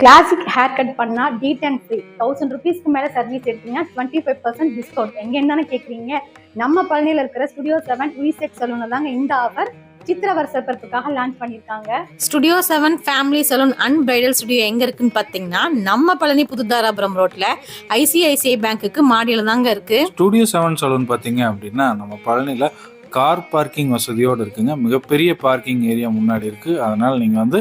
Classic hair cut பண்ணால் டீட் and free thousand ருபீஸ்க்கு மேலே சர்வீஸ் எடுத்தீங்கன்னா டுவெண்ட்டி ஃபைவ் பர்சன்ட் டிஸ்கவுண்ட் எங்கேன்னு தானே கேட்குறீங்க நம்ம பழனியில் இருக்கிற ஸ்டுடியோ செவன் விசெக் சலூனில் தாங்க இந்த ஆஃபர் சித்திர வருஷப்பிறப்புக்காக லான்ச் பண்ணியிருக்காங்க. Studio Seven family salon and bridal studio எங்க இருக்குன்னு பாத்தீங்கன்னா நம்ம பழனி புதுதாராபுரம் ரோட்ல ஐசிஐசிஐ பேங்க்குக்கு மாடியில தாங்க இருக்கு. ஸ்டூடியோ செவன் சலூன் பார்த்தீங்க அப்படின்னா நம்ம பழனியில் கார் பார்க்கிங் வசதியோடு இருக்குங்க. மிகப்பெரிய பார்க்கிங் ஏரியா முன்னாடி இருக்குது அதனால் நீங்கள் வந்து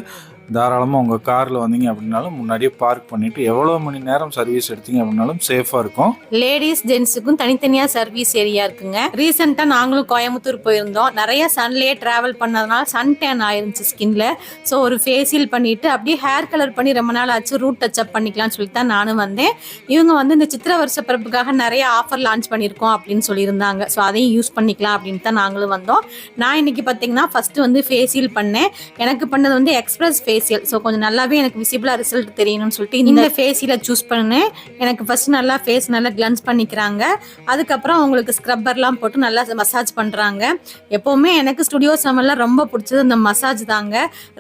தாராளமாக உங்கள் காரில் வந்தீங்க அப்படின்னாலும் முன்னாடியே பார்க் பண்ணிவிட்டு எவ்வளோ மணி நேரம் சர்வீஸ் எடுத்தீங்க அப்படின்னாலும் சேஃபாக இருக்கும். லேடிஸ் ஜென்ஸுக்கும் தனித்தனியாக சர்வீஸ் ஏரியா இருக்குங்க. ரீசெண்டாக நாங்களும் கோயம்புத்தூர் போயிருந்தோம். நிறைய சன்லேயே ட்ராவல் பண்ணதுனால சன் டேன் ஆயிருந்துச்சு ஸ்கின்ல ஸோ ஒரு ஃபேஷியல் பண்ணிட்டு அப்படியே ஹேர் கலர் பண்ணி ரொம்ப நாள் ஆச்சு. ரூட் டச் அப் பண்ணிக்கலாம்னு சொல்லி தான் நானும் வந்தேன். இவங்க வந்து இந்த சித்திர வருஷ பிறப்புக்காக நிறைய ஆஃபர் லான்ச் பண்ணியிருக்கோம் அப்படின்னு சொல்லியிருந்தாங்க. ஸோ அதையும் யூஸ் பண்ணிக்கலாம் அப்படின்னு தான் நாங்களும் வந்தோம். நான் இன்னைக்கு பார்த்தீங்கன்னா ஃபர்ஸ்ட் வந்து ஃபேஷியல் பண்ணேன். எனக்கு பண்ணது வந்து எக்ஸ்பிரஸ் ஃபேஷியல் ஸோ கொஞ்சம் நல்லாவே எனக்கு விசிபிளாக ரிசல்ட் தெரியணும்னு சொல்லிட்டு இந்த ஃபேஷியலை சூஸ் பண்ணேன். எனக்கு ஃபர்ஸ்ட் நல்லா ஃபேஸ் நல்லா கிளன்ஸ் பண்ணிக்கிறாங்க. அதுக்கப்புறம் அவங்களுக்கு ஸ்க்ரப்பர்லாம் போட்டு நல்லா மசாஜ் பண்ணுறாங்க எப்போவுமே எனக்கு ஸ்டுடியோ செவனில் ரொம்ப பிடிச்சது இந்த மசாஜ் தாங்க.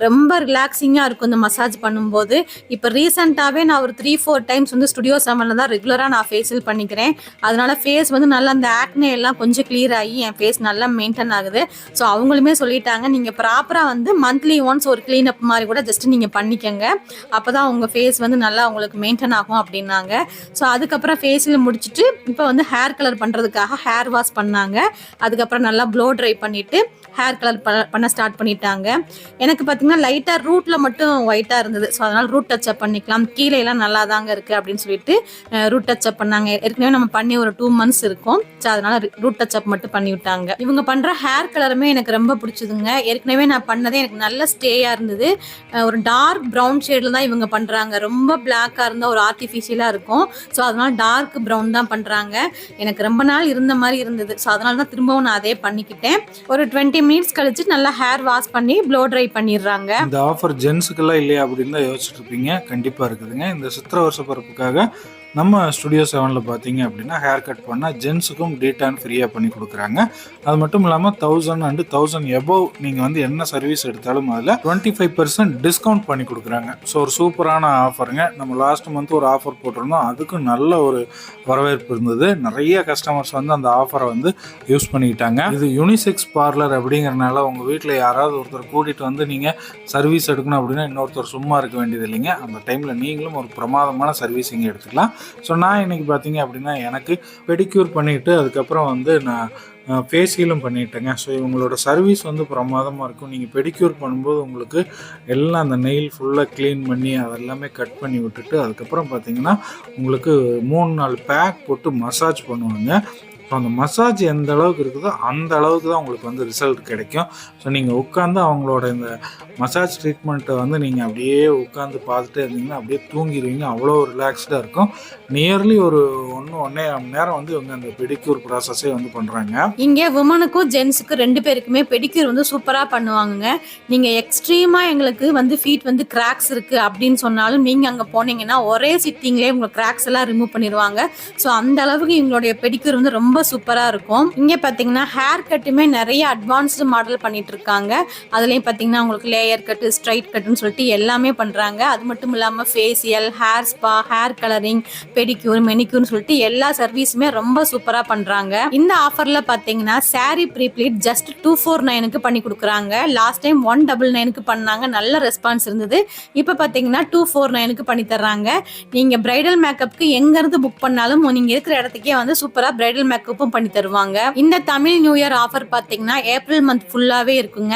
ரொம்ப ரிலாக்ஸிங்காக இருக்கும் இந்த மசாஜ் பண்ணும்போது. இப்போ ரீசெண்டாகவே நான் ஒரு த்ரீ ஃபோர் டைம்ஸ் வந்து ஸ்டுடியோ செவனில் தான் ரெகுலராக நான் ஃபேஷியல் பண்ணிக்கிறேன். அதனால ஃபேஸ் வந்து நல்லா அந்த ஆக்னே எல்லாம் கொஞ்சம் கிளியர் ஆகி என் ஃபேஸ் நல்லா மெயின்டைன் ஆகுது. ஸோ அவங்களுமே சொல்லிட்டாங்க நீங்கள் ப்ராப்பராக வந்து மந்த்லி ஒன்ஸ் ஒரு க்ளீன் அப் மாதிரி கூட ஜஸ்ட்டு நீங்கள் பண்ணிக்கங்க. அப்போ தான் உங்கள் ஃபேஸ் வந்து நல்லா உங்களுக்கு மெயின்டைன் ஆகும் அப்படின்னாங்க. ஸோ அதுக்கப்புறம் ஃபேஸில் முடிச்சுட்டு இப்போ வந்து ஹேர் கலர் பண்ணுறதுக்காக ஹேர் வாஷ் பண்ணாங்க. அதுக்கப்புறம் நல்லா ப்ளோ ட்ரை பண்ணிவிட்டு ஹேர் கலர் பண்ண ஸ்டார்ட் பண்ணிட்டாங்க. எனக்கு பார்த்தீங்கன்னா லைட்டாக ரூட்டில் மட்டும் ஒயிட்டாக இருந்தது. ஸோ அதனால் ரூட் டச் அப் பண்ணிக்கலாம். கீழே எல்லாம் நல்லா தாங்க இருக்குது அப்படின்னு சொல்லிட்டு ரூட் டச் அப் பண்ணாங்க. ஏற்கனவே நம்ம பண்ணி ஒரு டூ மந்த்ஸ் இருக்கும். ஸோ அதனால் ரூட் டச் அப் மட்டும் பண்ணி விட்டாங்க. இவங்க பண்ணுற ஹேர் கலருமே எனக்கு ரொம்ப பிடிச்சதுங்க. ஏற்கனவே நான் பண்ணதே எனக்கு நல்ல ஸ்டேயாக இருந்தது. ஒரு டார்க் ப்ரௌன் ஷேடில் தான் இவங்க பண்ணுறாங்க ரொம்ப பிளாக்காக இருந்தால் ஒரு ஆர்டிஃபிஷியலாக இருக்கும். ஸோ அதனால் டார்க் ப்ரௌன் தான் பண்ணுறாங்க எனக்கு ரொம்ப நாள் இருந்த மாதிரி இருந்தது. ஸோ அதனால தான் திரும்பவும் நான் அதே பண்ணிக்கிட்டேன். ஒரு டுவெண்ட்டி மினிட்ஸ் கழிச்சு நல்லா ஹேர் வாஷ் பண்ணி ப்ளோ ட்ரை பண்ணிடுறாங்க. இந்த ஆஃபர் ஜென்ஸுக்கெல்லாம் இல்லையா அப்படின்னு தான் யோசிச்சுட்டு இருப்பீங்க. கண்டிப்பாக இருக்குதுங்க. இந்த சித்திர வருஷ பிறப்புக்காக நம்ம ஸ்டுடியோ செவனில் பார்த்தீங்க அப்படின்னா ஹேர் கட் பண்ணால் ஜென்ஸுக்கும் டீடான் ஃப்ரீயாக பண்ணி கொடுக்குறாங்க. அது மட்டும் இல்லாமல் தௌசண்ட் அண்டு தௌசண்ட் எபோவ் நீங்கள் வந்து என்ன சர்வீஸ் எடுத்தாலும் அதில் டுவெண்ட்டி ஃபைவ் பர்சன்ட் டிஸ்கவுண்ட் பண்ணி கொடுக்குறாங்க. ஸோ ஒரு சூப்பரான ஆஃபருங்க நம்ம லாஸ்ட் மந்த் ஒரு ஆஃபர் போட்டிருந்தோம். அதுக்கும் நல்ல ஒரு வரவேற்பு இருந்தது. நிறைய கஸ்டமர்ஸ் வந்து அந்த ஆஃபரை வந்து யூஸ் பண்ணிக்கிட்டாங்க. இது யூனிசெக்ஸ் பார்லர் அப்படிங்கிறனால உங்கள் வீட்டில் யாராவது ஒருத்தர் கூட்டிகிட்டு வந்து நீங்கள் சர்வீஸ் எடுக்கணும் அப்படின்னா இன்னொருத்தர் சும்மா இருக்க வேண்டியது இல்லைங்க அந்த டைமில் நீங்களும் ஒரு பிரமாதமான சர்வீஸ் இங்கே எடுத்துக்கலாம். ஸோ நான் இன்றைக்கி பார்த்தீங்க அப்படின்னா எனக்கு பெடிக்யூர் பண்ணிவிட்டு அதுக்கப்புறம் வந்து நான் ஃபேஷியலும் பண்ணிட்டேங்க. ஸோ இவங்களோட சர்வீஸ் வந்து பிரமாதமாக இருக்கும். நீங்கள் பெடிக்யூர் பண்ணும்போது உங்களுக்கு எல்லாம் அந்த நெயில் ஃபுல்லாக க்ளீன் பண்ணி அதெல்லாமே கட் பண்ணி விட்டுட்டு அதுக்கப்புறம் பார்த்தீங்கன்னா உங்களுக்கு மூணு நாலு பேக் போட்டு மசாஜ் பண்ணுவாங்க. ஸோ அந்த மசாஜ் எந்த அளவுக்கு இருக்குதோ அந்த அளவுக்கு தான் உங்களுக்கு வந்து ரிசல்ட் கிடைக்கும். ஸோ நீங்கள் உட்காந்து அவங்களோட இந்த மசாஜ் ட்ரீட்மெண்ட்டை வந்து நீங்கள் அப்படியே உட்காந்து பார்த்துட்டே இருந்தீங்கன்னா அப்படியே தூங்கிடுவீங்க. அவ்வளோ ரிலாக்ஸ்டாக இருக்கும். நியர்லி ஒரு ஒன்று ஒன்றே மணி நேரம் வந்து இவங்க அந்த பெடிக்யூர் ப்ராசஸே வந்து பண்ணுறாங்க இங்கே உமனுக்கும் ஜென்ஸுக்கும் ரெண்டு பேருக்குமே பெடிக்யூர் வந்து சூப்பராக பண்ணுவாங்கங்க. நீங்கள் எக்ஸ்ட்ரீமாக எங்களுக்கு வந்து ஃபீட் வந்து கிராக்ஸ் இருக்குது அப்படின்னு சொன்னாலும் நீங்கள் அங்கே போனீங்கன்னா ஒரே சிட்டிங்லேயே உங்கள் கிராக்ஸ் எல்லாம் ரிமூவ் பண்ணிடுவாங்க. ஸோ அந்த அளவுக்கு இவங்களுடைய பெடிக்யூர் வந்து ரொம்ப ரொம்ப சூப்பராக இருக்கும். இங்கே பார்த்தீங்கன்னா ஹேர் கட்டுமே நிறைய அட்வான்ஸ்டு மாடல் பண்ணிட்டு இருக்காங்க அதுலேயும் பார்த்தீங்கன்னா உங்களுக்கு லேயர் கட்டு ஸ்ட்ரைட் கட்டுன்னு சொல்லிட்டு எல்லாமே பண்ணுறாங்க அது மட்டும் இல்லாமல் facial hair spa hair colouring pedicure மெனிக்யூர்னு சொல்லிட்டு எல்லா சர்வீஸுமே ரொம்ப சூப்பராக பண்ணுறாங்க இந்த ஆஃபரில் பார்த்தீங்கன்னா saree prepleat just two four நைனுக்கு பண்ணி கொடுக்குறாங்க. லாஸ்ட் டைம் ஒன் டபுள் நைனுக்கு பண்ணாங்க. நல்ல ரெஸ்பான்ஸ் இருந்தது. இப்போ பார்த்தீங்கன்னா டூ ஃபோர் நைனுக்கு பண்ணி தர்றாங்க. நீங்கள் பிரைடல் மேக்கப்புக்கு எங்கேருந்து புக் பண்ணாலும் நீங்கள் இருக்கிற இடத்துக்கே வந்து சூப்பராக பிரைடல் மேக்கப்பும் பண்ணி தருவாங்க. இந்த தமிழ் நியூ இயர் ஆஃபர் பார்த்தீங்கன்னா ஏப்ரல் மந்த் ஃபுல்லாகவே இருக்குங்க.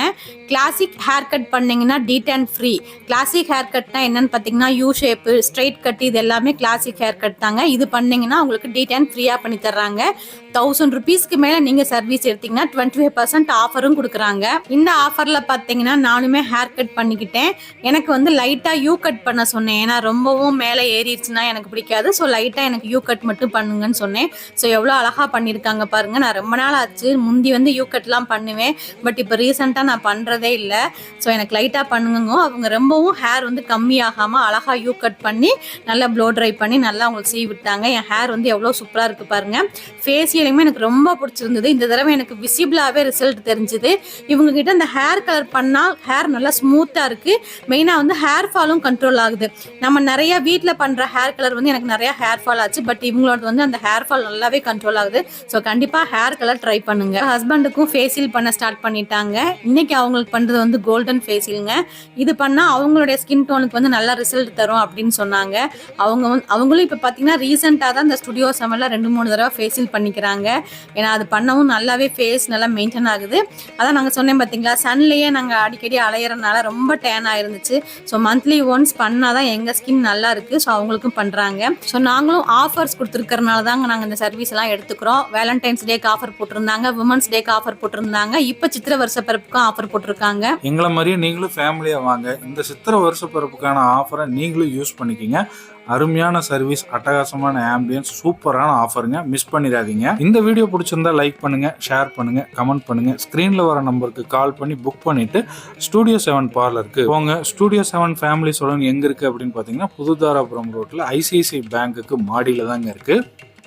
கிளாசிக் ஹேர் கட் பண்ணிங்கன்னா டீட் அண்ட் ஃப்ரீ கிளாசிக் ஹேர் கட்னா என்னன்னு பார்த்தீங்கன்னா யூ ஷேப்பு ஸ்ட்ரைட் கட் இது எல்லாமே கிளாசிக் ஹேர் கட் தாங்க. இது பண்ணிங்கன்னா உங்களுக்கு டீட் அண்ட் ஃப்ரீயாக பண்ணி தர்றாங்க. தௌசண்ட் ருபீஸ்க்கு மேலே நீங்கள் சர்வீஸ் எடுத்தீங்கன்னா டுவெண்ட்டி ஃபைவ் பர்சன்ட் ஆஃபரும் கொடுக்குறாங்க. இந்த ஆஃபரில் பார்த்தீங்கன்னா நானுமே ஹேர் கட் பண்ணிக்கிட்டேன். எனக்கு வந்து லைட்டாக யூ கட் பண்ண சொன்னேன். ஏன்னா ரொம்பவும் மேலே ஏறிடுச்சுன்னா எனக்கு பிடிக்காது. ஸோ லைட்டாக எனக்கு யூ கட் மட்டும் பண்ணுங்கன்னு சொன்னேன். ஸோ எவ்வளோ அழகாக பண்ணியிருக்காங்க பாருங்க. நான் ரொம்ப நாள் ஆச்சு. முந்தி வந்து யூ கட்லாம் பண்ணுவேன். பட் இப்போ ரீசெண்டாக நான் பண்ணுறதே இல்லை. ஸோ எனக்கு லைட்டாக பண்ணுங்க அவங்க ரொம்பவும் ஹேர் வந்து கம்மியாகாமல் அழகாக யூ கட் பண்ணி நல்லா ப்ளோ ட்ரை பண்ணி நல்லா அவங்களுக்கு சீவி விட்டாங்க. என் ஹேர் வந்து எவ்வளோ சூப்பராக இருக்குது பாருங்க. ஃபேஷியலையுமே எனக்கு ரொம்ப பிடிச்சிருந்தது. இந்த தடவை எனக்கு விசிபிளாகவே ரிசல்ட் தெரிஞ்சுது. இவங்ககிட்ட அந்த ஹேர் கலர் பண்ணால் ஹேர் நல்லா ஸ்மூத்தாக இருக்குது மெயினாக வந்து ஹேர் ஃபாலும் கண்ட்ரோல் ஆகுது. நம்ம நிறைய வீட்டில் பண்ணுற ஹேர் கலர் வந்து எனக்கு நிறையா ஹேர் ஃபால் ஆச்சு. பட் இவங்களோட வந்து அந்த ஹேர் ஃபால் நல்லாவே கண்ட்ரோல் ஆகுது. ஸோ கண்டிப்பாக ஹேர் கலர் ட்ரை பண்ணுங்க. ஹஸ்பண்டுக்கும் ஃபேஷியல் பண்ண ஸ்டார்ட் பண்ணிட்டாங்க. இன்னைக்கு அவங்களுக்கு பண்ணுறது வந்து கோல்டன் ஃபேஷியலுங்க இது பண்ணால் அவங்களுடைய ஸ்கின் டோனுக்கு வந்து நல்ல ரிசல்ட் தரும் அப்படின்னு சொன்னாங்க. அவங்க வந்து அவங்களும் இப்போ பார்த்தீங்கன்னா ரீசெண்டாக தான் இந்த ஸ்டுடியோ செமனில் ரெண்டு மூணு தடவை ஃபேஷியல் பண்ணிக்கிறாங்க. ஏன்னா அது பண்ணவும் நல்லாவே ஃபேஸ் நல்லா மெயின்டைன் ஆகுது. அதான் நாங்கள் சொன்னேன் பார்த்தீங்களா சன்லேயே நாங்கள் அடிக்கடி அலையிறனால ரொம்ப டேன் இருந்துச்சு ஸோ மந்த்லி ஒன்ஸ் பண்ணால் தான் எங்கள் ஸ்கின் நல்லா இருக்குது ஸோ அவங்களுக்கும் பண்ணுறாங்க ஸோ நாங்களும் ஆஃபர்ஸ் கொடுத்துருக்கறனால தாங்க நாங்கள் இந்த சர்வீஸ் எல்லாம் எடுத்துக்கிறோம். வேலண்டைன்ஸ் டேக்கு ஆஃபர் போட்டிருந்தாங்க. உமன்ஸ் டேக்கு ஆஃபர் போட்டிருந்தாங்க. இப்போ சித்திர வருஷ பிறப்புக்கும் ஆஃபர் போட்டிருக்காங்க. எங்களை மாதிரியே நீங்களும் ஃபேமிலியாக வாங்க. இந்த சித்திர வருஷ பிறப்புக்கான ஆஃபரை நீங்களும் யூஸ் பண்ணிக்கிங்க. அருமையான சர்வீஸ் அட்டகாசமான ஆம்பியன்ஸ் சூப்பரான ஆஃபருங்க மிஸ் பண்ணிடாதீங்க. இந்த வீடியோ பிடிச்சிருந்தா லைக் பண்ணுங்க ஷேர் பண்ணுங்க கமெண்ட் பண்ணுங்க. ஸ்க்ரீனில் வர நம்பருக்கு கால் பண்ணி புக் பண்ணிட்டு ஸ்டூடியோ செவன் பார்லருக்கு போங்க. ஸ்டூடியோ செவன் ஃபேமிலி சலூன் எங்க இருக்கு அப்படின்னு பார்த்தீங்கன்னா புதுதாராபுரம் ரோட்ல ஐசிஐசிஐ பேங்க்குக்கு மாடியில தாங்க இருக்கு.